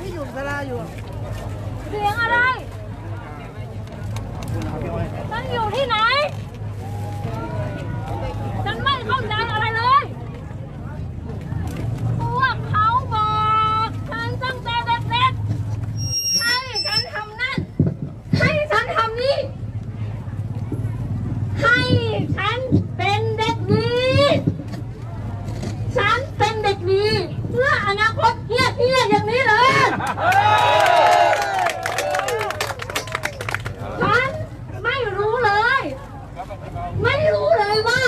ที่อยู่สลาอยู่ เสียงอะไร ฉันอยู่ที่ไหน ฉันไม่เข้าใจอะไรเลย พวกเขาบอกฉันตั้งแต่เด็กๆให้ฉันทำนั่น ให้ฉันทำนี่ ให้ฉันเป็นเด็กดี ฉันเป็นเด็กดี เพื่ออนาคตเฮี้ยเฮี้ยๆอย่างนี้เลย ฉันไม่รู้เลย ไม่รู้เลยว่า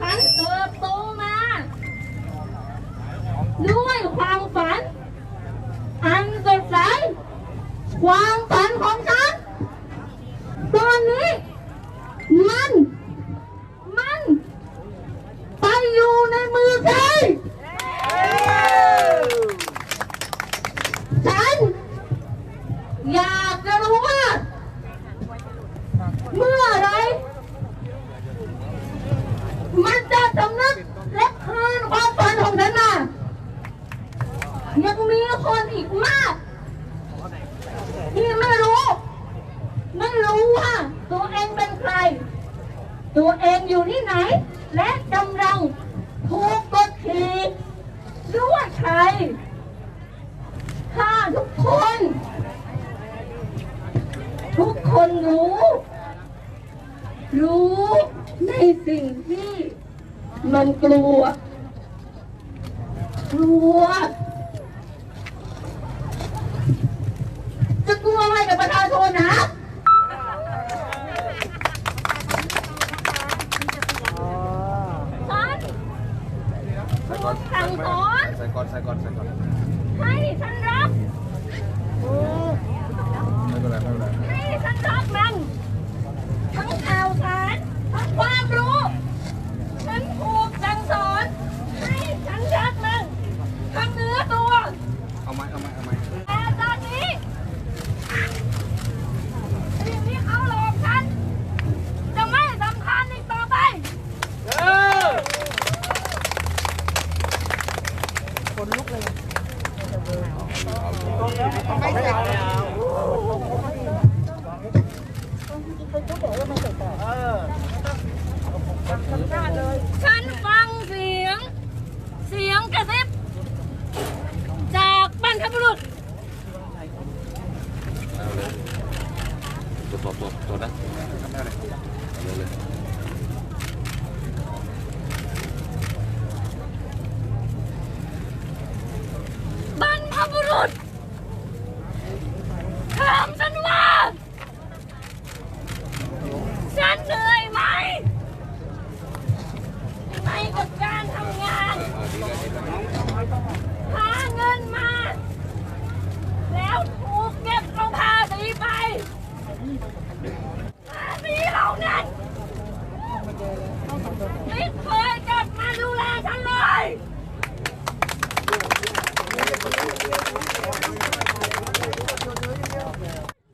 ฉันเติบโตมาด้วยความฝัน อันสดใสความฝันของฉัน ตอนนี้ มัน มัน ไปอยู่ในมือใครฉันอยากจะรู้ว่า เมื่อไหรมันจะสำนึกและคืนความฝันของฉันมายัง มีคนอีกมาก ที่ไม่รู้ ไม่รู้ว่า ตัวเองเป็นใคร ตัวเองอยู่ที่ไหน และกำลังถูกกดขี่ด้วยใครถ้าทุกคน ทุกคนรู้ รู้ในสิ่งที่มันกลัว กลัว จะกลัว อะไรกับประชาชนนะฉันถูกสั่งสอนใส่ก่อนใส่ก่อนใส่ก่อน ให้ฉันรัก ไม่เป็นไรไม่เป็นไร ให้ฉันรักมัน ทั้งข่าวสารทั้งความรู้ ฉันถูกสั่งสอน ให้ฉันรักมันทั้งเนื้อตัว เอาไหมเอาไหมเอาไหม แต่ตอนนี้สิ่งที่เขาหลอกฉัน จะไม่สำคัญอีกต่อไป ฉันฟังเสียง เสียงกระซิบ จากบรรพบุรุษตรวตรวตรวนะเอาเลยเอาเลย บรรพบุรุษถามฉันว่า ฉันเหนื่อยไหมในกับการทำงาน เอาดีเลยดีเลย หาเงินมา แล้วถูกเก็บเอาภาษีไปภาษีเหล่านั้น ไม่เคยกลับมาดูแลฉันเลย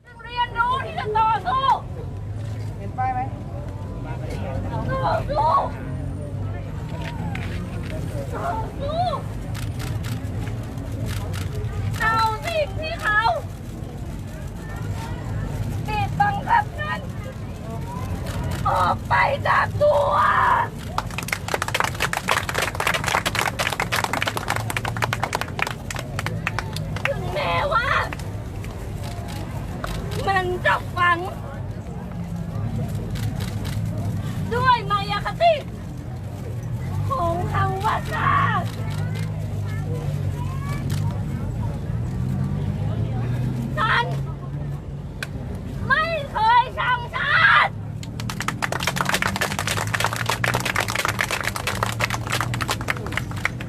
จึงเรียนรู้ที่จะต่อสู้เห็นป้ายไหมต่อสู้ต่อสู้เอาสิ่งที่เขาปิดบังคับนั้นออกไปจากตัว ถึงแม้ว่า มันจะฝัง ด้วยมายาคติ ของทางวัดนาฉัน ไม่เคยชังชาติ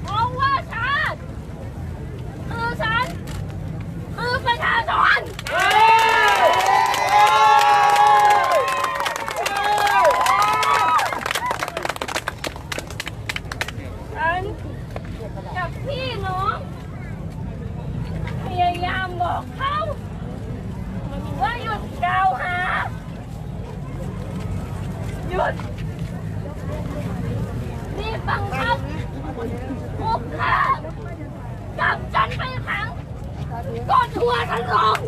เพราะว่าชาติ คือฉัน คือประชาชน กดหัวกันลง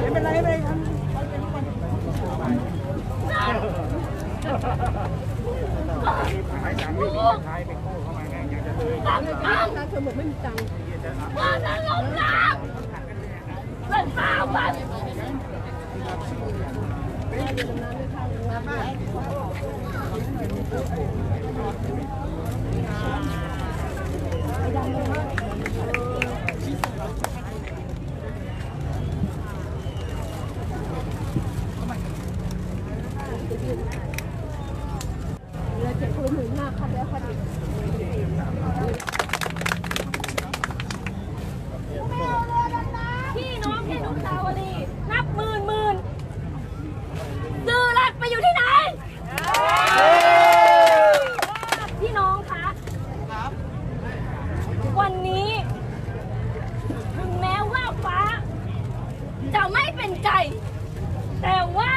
ไม่เป็นไรไม่เป็นไรครับตั้งตั้งเธอบอกไม่มีตังค์ว่าจะลงน้ำเป็นข้าวมัน พี่น้องที่นุสาวรีย์นับหมื่นหมื่นซื้อรัดไปอยู่ที่ไหนพี่น้องคะ วันนี้ ถึงแม้ว่าฟ้า จะไม่เป็นใจ แต่ว่า